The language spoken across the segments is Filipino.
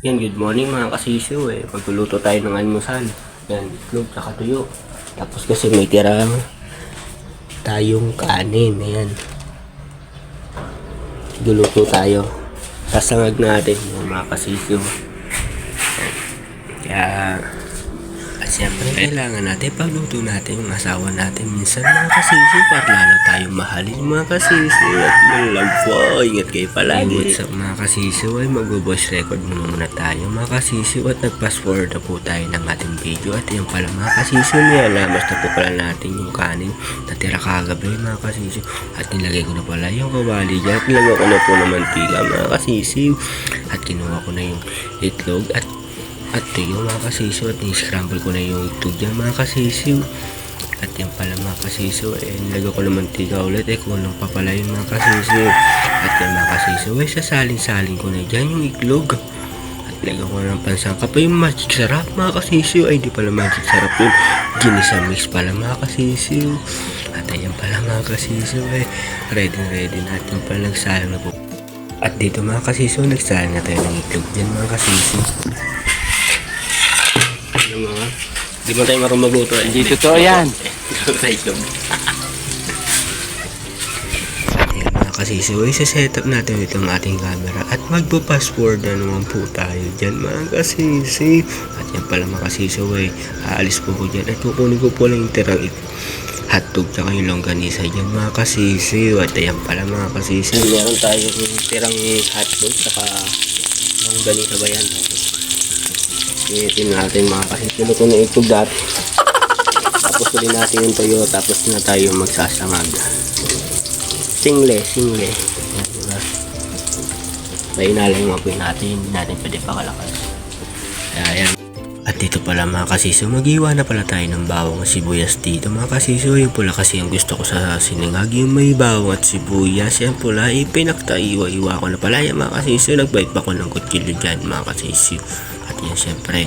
Yan, good morning mga kasisiw eh. Magluluto tayo ng almusal. Yan, itlog tsaka tuyo. Tapos kasi may tirang tayong kanin. Ayan. Luluto tayo. Sasangag natin mga kasisiw. Kaya, siyempre, kailangan natin pagluto natin yung asawa natin. Minsan mga kasisiw, para lalo tayong mahalin mga kasisiw. At love po, ingat kayo palagi. What's up mga kasisiw, ay mag-voice record muna muna tayo mga kasisiw. At nag-fast forward na po tayo ng ating video. At yung pala mga kasisiw, nilalamas na po pala natin yung kanin. Natira kagabi mga kasisiw. At nilagay ko na pala yung kawali dyan. At nilagay ko na po ng mantika mga kasisiw. At kinuha ko na yung itlog. At at tuyo mga kasisiw at ni-scramble ko na yung itlog dyan mga kasisiw. At yan pala mga kasisiw, eh, nilagay ko ng mantika ulit, eh, kulang pa pala yun mga kasisiw. At yan mga kasisiw, eh, sasalin-salin ko na dyan yung itlog. At nilagay ko ng pansangka pa yung magic sarap mga kasisiw. Ay, di pala magic sarap yun. Ginisa mix pala mga kasisiw. At ayan pala mga kasisiw, eh, ready ready natin pala nagsalang na po. At dito mga kasisiw, nagsalang na tayo ng itlog dyan mga kasisiw. Yung mga, di mo tayo marunong magluto. Hindi totoo yan. Mga kasisiw, isa-set up natin itong ating camera at magpo-fast forward na naman po tayo dyan mga kasisiw. At yan pala mga kasisiw eh, aalis po ko dyan at kukunin ko po lang yung tirang hotdog tsaka yung longganisa dyan mga kasisiw. At ayan pala mga kasisiw. Meron tayo yung tirang hotdog tsaka longganisa ba yan? Initin natin mga kasisiw. Luto na itlog dati. Tapos ulit natin yung toyo tapos na tayo magsasangag. Single, single. Yan, diba? Painala yung natin, hindi natin pwede pakalakas. Kaya yan. At dito pala mga kasiso, mag-iwa na pala tayo ng bawang sibuyas dito mga kasiso. Yung pula kasi ang gusto ko sa siningag, yung may bawang at sibuyas. Yan pula, ipinakta-iwa-iwa ko na pala yan mga kasiso. Nagbite pa ko ng kutsilyo dyan mga kasiso. At yan syempre,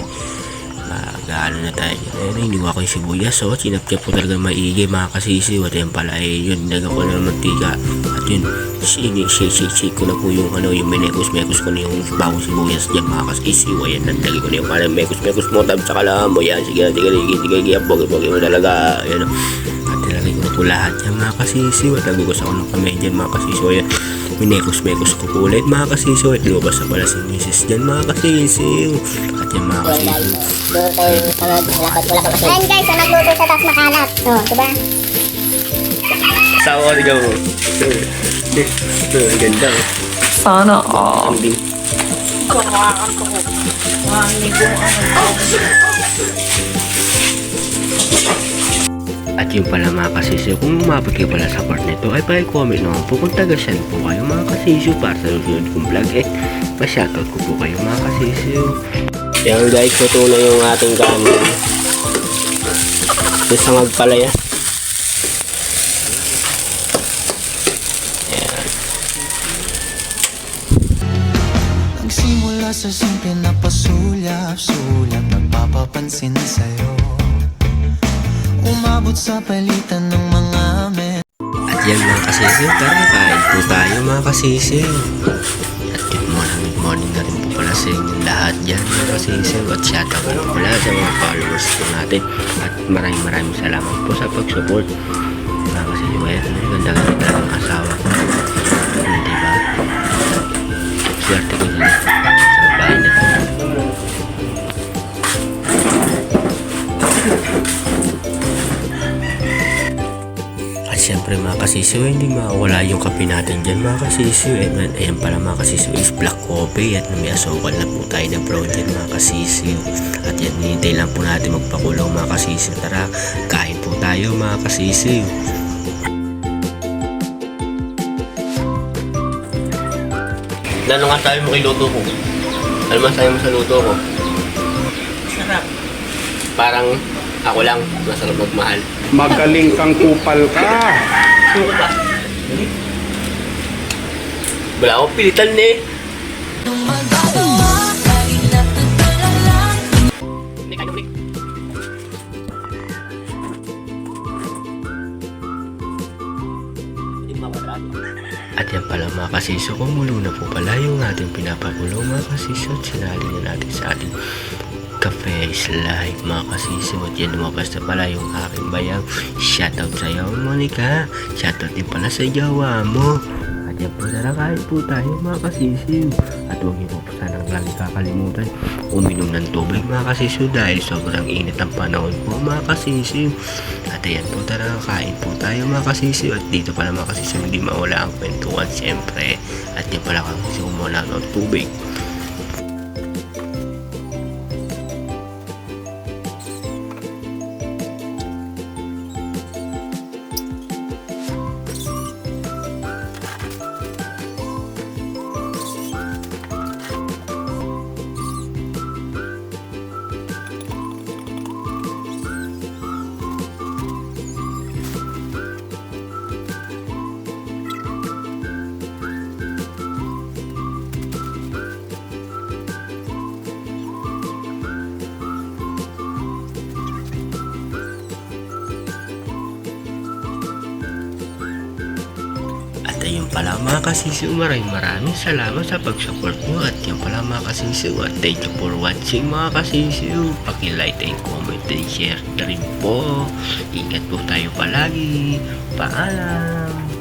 mag-ano na tayo. Ayun, hiniwa ko yung sibuyas. So, sinapchap ko talaga maigi mga kasisiw. At yan pala, eh, yun, nilagyan ko na ng mantika. At yun, shake, shake, shake, ko na po yung, ano, yung menekos-mekos ko na yung bawang sibuyas dyan mga kasisiw. Ayan, nandali ko na yung parang mekos-mekos mo. Tapos saka lang mo yan. Sige, sige, sige, sige, sige, bogi-bogi mo talaga. Ayan, at nilagay ko na po lahat yan mga kasisiw. At nagugas ako ng kamay dyan mga kasisiw. Ayan, minekos-mekos ko po ulit mga kasisiw. At lumabas na pala si Mrs. dyan mga kasisiw. At yan mga kasisiw. Ayan guys, so nagluto siya tapos makalat. O, diba? Sawa ka ikaw. Ang ganda. oh. Sana all. Ang din. Yung pala mga kasisyo, kung umabot kayo pala sa part nito, ay pa-comment naman po kung taga saan po kayo mga kasisyo para sa susunod kong vlog eh. Pa-shoutout ko po kayo mga kasisyo. Yan guys, ito na yung ating kanin. Yung sangag pala yan. Nagsimula sa simple na pasulyap-sulyap Nagpapapansin sa'yo Umabot sa palitan ng mga men At yan mga kasisiw, tara kain po tayo mga kasisiw. At good morning, good morning na rin po pala sa inyo lahat dyan mga kasisiw. At shoutout na pala sa mga followers po natin. At maraming maraming salamat po sa pag-support. Mga kasisiw, ayan, ano, ganda ganda talaga ang asawa ko. Ano, diba? Swerte ko dyan kasisiw, hindi mawala yung kape natin dyan mga kasisiw. And man, ayan pala mga kasisiw is black coffee at may asukal na po tayo ng brown dyan mga kasisiw. At yan, hinintay lang po natin magpakulong mga kasisiw. Tara, kain po tayo mga kasisiw. Ano nga sabi mo kay luto ko? Ano masabi mo sa luto ko? Sarap. Parang ako lang, masarap magmahal. Magaling kang kupal ka. Ba? Wala akong pilitan eh. At yan pala mga kasiso, kumulo na po pala yung ating pinapakulo mga kasiso at sinali na natin sa ating Cafe is live mga kasiso at yan lumabas na pala yung aking bayang. Shoutout sa iyo Monica. Shoutout din pala sa jowa mo. At yan po na kain po tayo mga kasisiw at huwag niyo po sanang lagi kakalimutan uminom ng tubig mga kasisiw dahil sobrang init ang panahon po mga kasisiw at ayan po tara kain po tayo mga kasisiw at dito pala mga kasisiw hindi mawala ang kwentuhan siyempre. At yan pala kasisiw muna ng tubig ayun pala mga kasisiw, maraming maraming salamat sa pag-support nyo. At yun pala mga kasisiw, at thank you for watching mga kasisiw. Paki-like and comment and share rin po. Ingat po tayo palagi. Paalam!